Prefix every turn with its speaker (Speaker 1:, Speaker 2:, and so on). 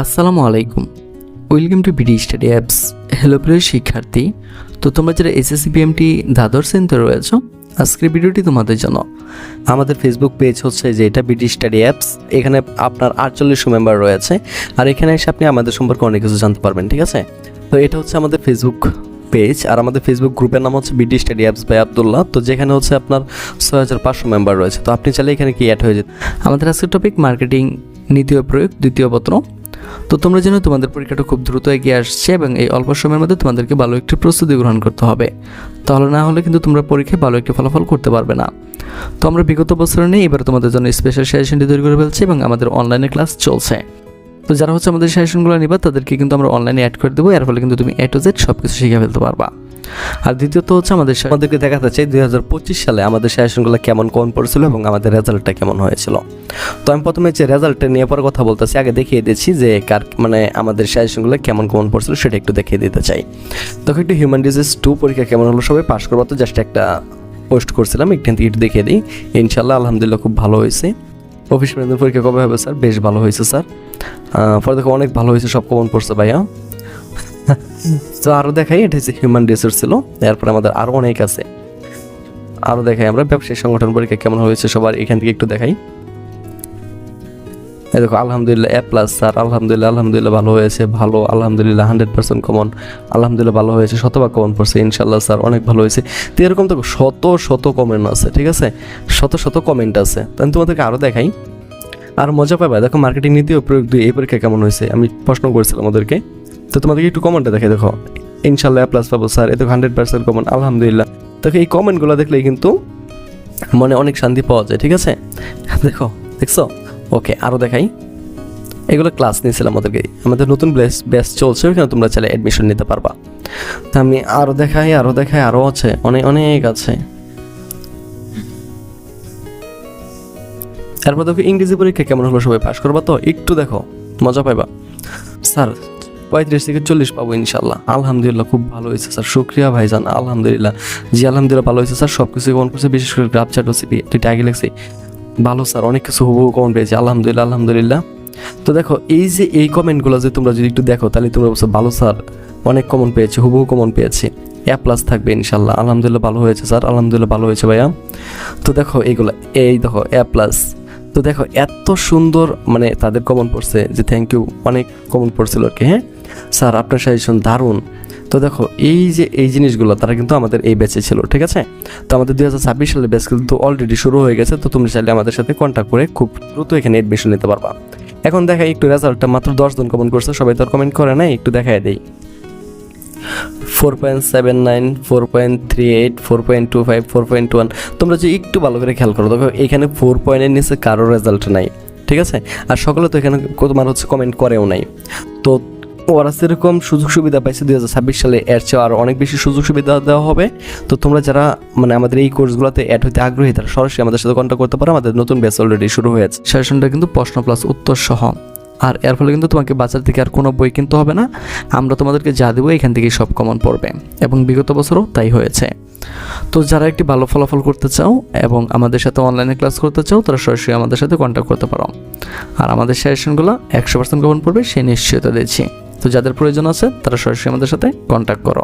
Speaker 1: আসসালামু আলাইকুম। Welcome to BD study apps. Hello প্রিয় শিক্ষার্থী, তো তোমরা যারা এসএসসি বিএমটি দ্বাদশ শ্রেণীতে রয়েছো, আজকের ভিডিওটি তোমাদের জন্য।
Speaker 2: আমাদের ফেসবুক পেজ হচ্ছে যে এটা বিডি স্টাডি অ্যাপস। এখানে আপনার আটচল্লিশশো মেম্বার রয়েছে। আর এখানে এসে আপনি আমাদের সম্পর্কে অনেক কিছু জানতে পারবেন, ঠিক আছে? তো এটা হচ্ছে আমাদের ফেসবুক পেজ আর আমাদের ফেসবুক গ্রুপের নাম হচ্ছে BD study apps by Abdullah. তো যেখানে হচ্ছে আপনার ছয় হাজার পাঁচশো মেম্বার রয়েছে। তো আপনি চাইলে এখানে কি অ্যাড হয়ে যেতে
Speaker 1: আমাদের আজকের টপিক মার্কেটিং নীতি প্রয়োগ, দ্বিতীয় পত্র। তো তোমরা যেন তোমাদের পরীক্ষাটা খুব দ্রুত এগিয়ে আসছে এবং এই অল্প সময়ের মধ্যে তোমাদেরকে ভালো একটি প্রস্তুতি গ্রহণ করতে হবে। তাহলে না হলে কিন্তু তোমরা পরীক্ষায় ভালো একটি ফলাফল করতে পারবে না। তো আমরা বিগত বছর নিয়ে এবার তোমাদের জন্য স্পেশাল সাজেশনটি তৈরি করে ফেলছি এবং আমাদের অনলাইনে ক্লাস চলছে। তো যারা হচ্ছে আমাদের সাজেশনগুলো নিবা, তাদেরকে কিন্তু আমরা অনলাইনে অ্যাড করে দেবো, এর ফলে কিন্তু তুমি এ টু জেড সব কিছু শিখে ফেলতে পারবা। আর দ্বিতীয়ত হচ্ছে আমাদের
Speaker 2: আমাদেরকে দেখাতে চাই দুই হাজার পঁচিশ সালে আমাদের সাজেশনগুলো কেমন কোন পড়েছিল এবং আমাদের রেজাল্টটা কেমন হয়েছিল। তো আমি প্রথমে যে রেজাল্টটা নিয়ে পর কথা বলতেছি, আগে দেখিয়ে দিচ্ছি যে কার মানে আমাদের সাজেশনগুলো কেমন কমন পড়ছিল সেটা একটু দেখিয়ে দিতে চাই। তখন একটু হিউম্যান ডিজিজ টু পরীক্ষা কেমন হলো সবাই পাশ করব, তো জাস্ট একটা পোস্ট করছিলাম, একটু দেখিয়ে দিই। ইনশাল্লাহ আলহামদুলিল্লাহ খুব ভালো হয়েছে। অফিস পরীক্ষা কবে হবে স্যার বেশ ভালো হয়েছে স্যার পরে দেখো, অনেক ভালো হয়েছে, সব কমন পড়ছে, ভাইয়া। তো আরও দেখাই, এটা হচ্ছে হিউম্যান রিসোর্স ছিল। এরপর আমাদের আরও অনেক আছে। আরও দেখাই আমরা ব্যবসায়ী সংগঠন পরীক্ষা কেমন হয়েছে সবার, এখান থেকে একটু দেখাই। এই দেখো, আলহামদুলিল্লাহ এ প্লাস স্যার আলহামদুলিল্লাহ আলহামদুলিল্লাহ ভালো হয়েছে, ভালো, আলহামদুলিল্লাহ হান্ড্রেড পার্সেন্ট কমন আলহামদুলিল্লাহ ভালো হয়েছে, শতভাগ কমন পড়ছে ইনশাল্লাহ স্যার অনেক ভালো হয়েছে। তো এরকম তো শত শত কমেন্ট আছে, ঠিক আছে? শত শত কমেন্ট আছে। তাহলে তোমাদেরকে আরও দেখাই। আর মজা পাবে, দেখো মার্কেটিং নীতি ও প্রয়োগ দুই এই পরীক্ষা কেমন হয়েছে, আমি প্রশ্ন করেছিলাম ওদেরকে। তো তোমাদেরকে একটু কমেন্টটা দেখে দেখো। ইনশাল্লাহ প্লাস পাবো, স্যার। এ তো হান্ড্রেড পার্সেন্ট কমন আলহামদুলিল্লাহ। দেখো, এই কমেন্টগুলো দেখলেই কিন্তু মনে অনেক শান্তি পাওয়া যায়, ঠিক আছে? দেখো, দেখছ? ওকে আরও দেখাই। এগুলো ক্লাস নিয়েছিলাম আমাদেরকে আমাদের নতুন ব্যাচ ব্যাচ চলছে, ওখানে তোমরা চাইলে অ্যাডমিশন নিতে পারবা। তা আমি আরও দেখাই আরও দেখাই আরও আছে। অনেক অনেক আছে। তারপর দেখো, ইংরেজি পরীক্ষা কেমন হলো সবাই পাস করবা তো? একটু দেখো, মজা পাইবা। স্যার পঁয়ত্রিশ থেকে চল্লিশ পাবো ইনশাল্লাহ। আলহামদুলিল্লাহ খুব ভালো হয়েছে স্যার, শুক্রিয়া ভাইজান, আলহামদুলিল্লাহ। জি, আলহামদুলিল্লাহ ভালো হয়েছে স্যার সব কিছু কমন করছে বিশেষ করে গ্রাফ চ্যাট ওসিপি আগে লেগছি ভালো স্যার, অনেক কিছু হুবহু কমন পেয়েছি, আলহামদুলিল্লাহ আলহামদুলিল্লাহ। তো দেখো, এই যে এই কমেন্টগুলো যে তোমরা যদি একটু দেখো, তাহলে তোমরা বলছো ভালো স্যার, অনেক কমন পেয়েছে, হুবহু কমন পেয়েছি। এ প্লাস থাকবে ইনশাল্লাহ, আলহামদুলিল্লাহ ভালো হয়েছে স্যার, আলহামদুলিল্লাহ ভালো হয়েছে ভাইয়া। তো দেখো এইগুলো, এই দেখো এ প্লাস তো দেখো, এত সুন্দর মানে তাদের কমন পড়ছে যে থ্যাংক ইউ অনেক কমন পড়ছিল আর কি হ্যাঁ? স্যার, আপনার সাজেশন দারুণ। তো দেখো, এই যে, এই জিনিসগুলো তারা কিন্তু আমাদের এই ব্যাচে ছিল, ঠিক আছে? তো আমাদের দুই হাজার ছাব্বিশ সালের ব্যাচ কিন্তু অলরেডি শুরু হয়ে গেছে, তো তুমি চাইলে আমাদের সাথে কন্ট্যাক্ট করে খুব দ্রুত এখানে এডমিশন নিতে পারবা। এখন দেখা, একটু রেজাল্টটা মাত্র দশজন কমেন্ট করছে, সবাই তো আর কমেন্ট করে নাই, একটু দেখাই দেই। Four point seven nine, four point three eight, four point two five, four point one. তোমরা যদি একটু ভালো করে খেয়াল করো, দেখো এখানে ফোর পয়েন্টের নিচে কারও রেজাল্ট নাই, ঠিক আছে? আর সকলে তো এখানে তোমার হচ্ছে কমেন্ট করেও নাই। তো ওরা সেরকম সুযোগ সুবিধা পাইছে দুই হাজার ছাব্বিশ সালে, এর চেয়ে আরও অনেক বেশি সুযোগ সুবিধা দেওয়া হবে। তো তোমরা যারা মানে আমাদের এই কোর্সগুলোতে অ্যাড হতে আগ্রহী, তারা সরাসরি আমাদের সাথে কন্ট্যাক্ট করতে পারো। আমাদের নতুন ব্যাচ অলরেডি শুরু হয়েছে।
Speaker 1: সাজেশনটা কিন্তু প্রশ্ন প্লাস উত্তর সহ। আর এর ফলে কিন্তু তোমাকে বাজার থেকে আর কোনো বই কিনতে হবে না। আমরা তোমাদেরকে যা দেবো এখান থেকেই সব কমন পড়বে এবং বিগত বছরও তাই হয়েছে। তো যারা একটি ভালো ফলাফল করতে চাও এবং আমাদের সাথে অনলাইনে ক্লাস করতে চাও, তারা সরাসরি আমাদের সাথে কন্ট্যাক্ট করতে পারো। আর আমাদের সাজেশনগুলো একশো পার্সেন্ট কমন পড়বে সেই নিশ্চয়তা দিয়েছি। তো যাদের প্রয়োজন আছে, তারা সরাসরি আমাদের সাথে কন্ট্যাক্ট করো।